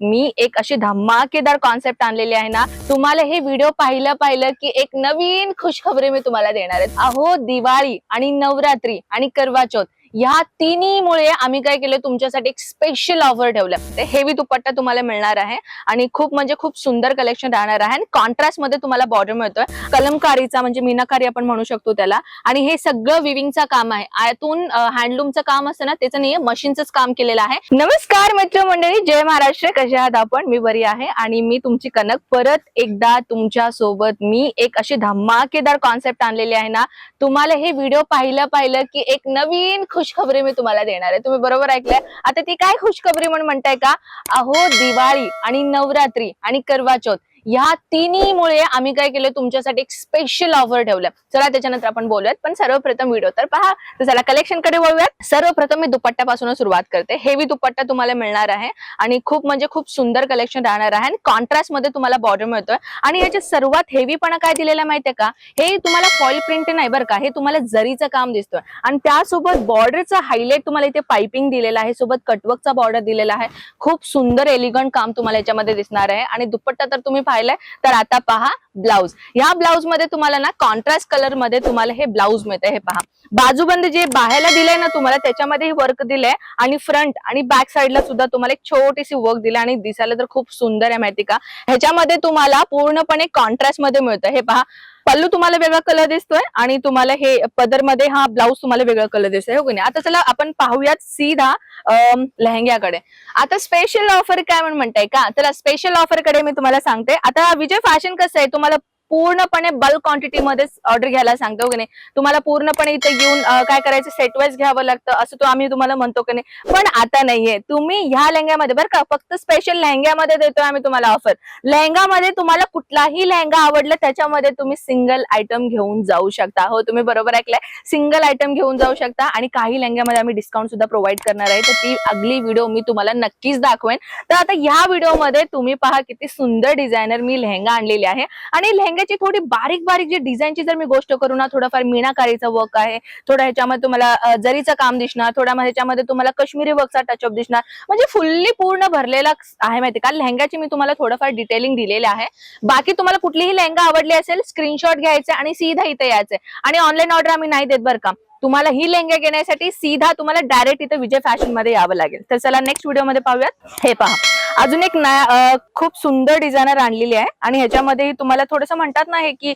मी एक अशी धमाकेदार कॉन्सेप्ट आणलेली आहे ना तुम्हाला हे व्हिडिओ पाहिलं पाहिलं की एक नवीन खुशखबरी मी तुम्हाला देणार आहे. अहो दिवाळी आणि नवरात्री आणि करवा चौथ या तिन्हीमुळे आम्ही काय केलं तुमच्यासाठी एक स्पेशल ऑफर ठेवलं. हेवी दुपट्टा तुम्हाला मिळणार आहे आणि खूप म्हणजे खूप सुंदर कलेक्शन राहणार आहे आणि कॉन्ट्रास्टमध्ये तुम्हाला बॉर्डर मिळतोय. कलमकारीचा म्हणजे मीनाकारी आपण म्हणू शकतो त्याला. आणि हे सगळं विविंगचं काम आहे. आयातून हँडलूमचं काम असतं ना त्याचं नाही मशीनचंच काम केलेलं आहे. नमस्कार मित्र मंडळी जय महाराष्ट्र. कशा आहात आपण? मी बरी आहे आणि मी तुमची कनक परत एकदा तुमच्यासोबत मी एक अशी धमाकेदार कॉन्सेप्ट आणलेली आहे ना. तुम्हाला हे व्हिडिओ पाहिलं पाहिलं की एक नवीन खुशखबरी मी तुम्हाला देणार आहे. तुम्ही बरोबर ऐकलंय? आता ती काय खुशखबरी म्हणून म्हणताय का? अहो दिवाळी आणि नवरात्री आणि करवा चौथ. या तिन्हीमुळे आम्ही काय केलं तुमच्यासाठी एक स्पेशल ऑफर ठेवलं. चला त्याच्यानंतर आपण बोलूयात. पण सर्वप्रथम व्हिडिओ तर पहा. तर चला कलेक्शनकडे वळूयात. सर्वप्रथम मी दुपट्ट्यापासून सुरुवात करते. हेवी दुपट्टा तुम्हाला मिळणार आहे. आणि खूप म्हणजे खूप सुंदर कलेक्शन राहणार आहे. आणि कॉन्ट्रास्टमध्ये तुम्हाला बॉर्डर मिळतोय. आणि याचे सर्वात हेवीपणा काय दिलेला माहितीये का? हे तुम्हाला फॉईल प्रिंट नाही बरं का? हे तुम्हाला जरीचं काम दिसतोय. आणि त्यासोबत बॉर्डरचं हायलाइट तुम्हाला इथे पाइपिंग दिलेलं आहे. सोबत कटवर्कचा बॉर्डर दिलेला आहे. खूप सुंदर एलिगंट काम तुम्हाला याच्यामध्ये दिसणार आहे. आणि दुपट्टा तर तुम्ही पाहिलंय तर आता पहा ब्लाऊज. या ब्लाऊजमध्ये तुम्हाला ना कॉन्ट्रास्ट कलरमध्ये तुम्हाला हे ब्लाऊज मिळते हे पहा. बाजूबंद जे बाहेरला दिलंय ना तुम्हाला त्याच्यामध्ये वर्क दिलंय आणि फ्रंट आणि बॅक साईडला सुद्धा तुम्हाला एक छोटीशी वर्क दिली आणि दिसायला तर खूप सुंदर आहे माहिती का? ह्याच्यामध्ये तुम्हाला पूर्णपणे कॉन्ट्रास्टमध्ये मिळतं हे पहा. पल्लू तुम्हाला वेगळा कलर दिसतोय आणि तुम्हाला हे पदरमध्ये हा ब्लाऊज तुम्हाला वेगळा कलर दिसतोय हो की नाही? आता चला आपण पाहूयात सीधा अं, लेहंग्याकडे. आता स्पेशल ऑफर काय म्हणून म्हणताय का? चला स्पेशल ऑफरकडे मी तुम्हाला सांगते. आता विजय फॅशन कसं आहे? तुम्हाला पूर्णपणे बल्क क्वांटिटी मध्ये ऑर्डर घ्यायला सांगतो की नाही. तुम्हाला पूर्णपणे इथे येऊन काय करायचं सेटवाईज घ्यावं लागतं असं तो आम्ही तुम्हाला म्हणतो की नाही. पण आता नाहीये. तुम्ही ह्या लेहंग्यामध्ये बरं का फक्त स्पेशल लेहंग्यामध्ये देतोय आम्ही तुम्हाला ऑफर लेहंगामध्ये तुम्हाला कुठलाही लेहंगा आवडला त्याच्यामध्ये तुम्ही सिंगल आयटम घेऊन जाऊ शकता. हो तुम्ही बरोबर ऐकलंय. सिंगल आयटम घेऊन जाऊ शकता आणि काही लेहंग्यामध्ये आम्ही डिस्काउंट सुद्धा प्रोव्हाइड करणार आहे. तर ती अगली व्हिडिओ मी तुम्हाला नक्कीच दाखवेन. तर आता ह्या व्हिडिओमध्ये तुम्ही पहा किती सुंदर डिझायनर मी लेहंगा आणलेली आहे. आणि लेहंग्याची थोडी बारीक बारीक जी डिझाईनची जर मी गोष्ट करू ना थोडंफार मीनाकारीचं वर्क आहे थोडं ह्याच्यामध्ये तुम्हाला जरीचं काम दिसणार थोडा ह्याच्यामध्ये तुम्हाला कश्मीरी वर्कचा टचअप दिसणार. म्हणजे फुल्ली पूर्ण भरलेला आहे माहिती का? लेहंगाची मी तुम्हाला थोडंफार डिटेलिंग दिलेली आहे. बाकी तुम्हाला कुठलीही लेहंगा आवडली असेल स्क्रीनशॉट घ्यायचे आणि सीधा इथे यायचे. आणि ऑनलाईन ऑर्डर आम्ही नाही देत बरं का. तुम्हाला ही लेहंगा घेण्यासाठी सीधा तुम्हाला डायरेक्ट इथे विजय फॅशनमध्ये यावं लागेल. तर चला नेक्स्ट व्हिडिओमध्ये पाहूयात. हे पहा. अजून एक नया खूप सुंदर डिझायनर आणलेली आहे. आणि ह्याच्यामध्ये तुम्हाला थोडंसं म्हणतात ना हे की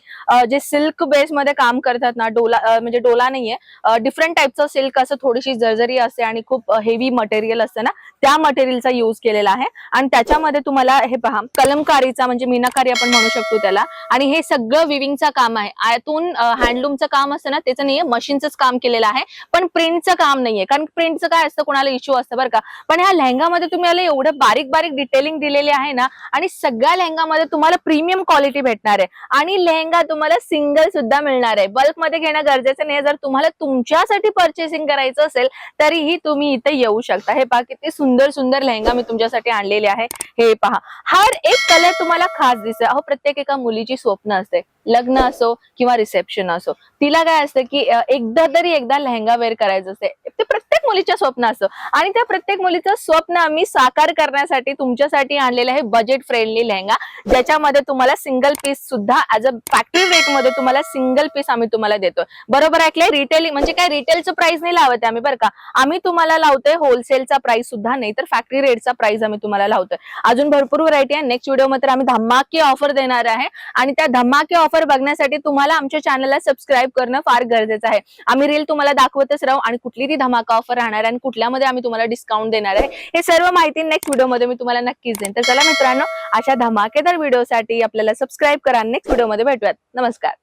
जे सिल्क बेस मध्ये काम करतात ना डोला म्हणजे डोला नाहीये डिफरंट टाईपचं सिल्क असं थोडीशी जर्जरी असते आणि खूप हेवी मटेरियल असतं ना त्या मटेरियलचा युज केलेला आहे. आणि त्याच्यामध्ये तुम्हाला हे पहा कलमकारीचा म्हणजे मीनाकारी आपण म्हणू शकतो त्याला. आणि हे सगळं विविंगचं काम आहे. आयातून हँडलूमचं काम असतं ना त्याचं नाहीये मशीनचंच काम केलेलं आहे. पण प्रिंटचं काम नाहीये. कारण प्रिंटचं काय असतं कोणाला इश्यू असतं बरं का. पण ह्या लेहंगामध्ये तुम्ही याला एवढं बारीक बारीक डिटेलिंग दिलेली आहे ना आणि सगळ्या लेहंगामध्ये तुम्हाला प्रीमियम क्वालिटी भेटणार आहे. आणि लेहंगा तुम्हाला सिंगल सुद्धा मिळणार आहे. बल्कमध्ये घेणं गरजेचं नाही. जर तुम्हाला तुमच्यासाठी परचेसिंग करायचं असेल तरीही तुम्ही इथे येऊ शकता. हे पहा किती सुंदर सुंदर लेहंगा मी तुमच्यासाठी आणलेले आहे. हे पहा. हर एक कलर तुम्हाला खास दिसेल अहो प्रत्येक एका मुलीची स्वप्न असते. लग्न असो किंवा रिसेप्शन असो. तिला काय असतं की एकदा तरी एकदा लेहंगा वेअर करायचं असते. ते प्रत्येक मुलीच्या स्वप्न असतं आणि त्या प्रत्येक मुलीचं स्वप्न आम्ही साकार करण्यासाठी तुमच्यासाठी आणलेलं आहे बजेट फ्रेंडली लेहंगा. ज्याच्यामध्ये तुम्हाला सिंगल पीस सुद्धा ऍज अ फॅक्टरी रेटमध्ये तुम्हाला सिंगल पीस आम्ही तुम्हाला देतोय. बरोबर ऐकलंय रिटेलिंग म्हणजे काय? रिटेलचं प्राइस नाही लावत आम्ही बरं का. आम्ही तुम्हाला लावतोय होलसेलचा प्राइस सुद्धा नाही तर फॅक्टरी रेटचा प्राइस आम्ही तुम्हाला लावतोय. अजून भरपूर व्हरायटी आहे. नेक्स्ट व्हिडिओमध्ये आम्ही धमाके ऑफर देणार आहे. आणि त्या धमाके ऑफर बघण्यासाठी तुम्हाला आमच्या चॅनलला सबस्क्राईब करणं फार गरजेचं आहे. आम्ही रील तुम्हाला दाखवतच राहू आणि कुठली ती धमाका ऑफर राहणार आहे आणि कुठल्यामध्ये आम्ही तुम्हाला डिस्काउंट देणार आहे. हे सर्व माहिती नेक्स्ट व्हिडिओमध्ये मी तुम्हाला नक्कीच देईन. तर चला मित्रांनो अशा धमाकेदार व्हिडिओसाठी आपल्याला सबस्क्राईब करा. नेक्स्ट व्हिडिओमध्ये भेटूयात. नमस्कार.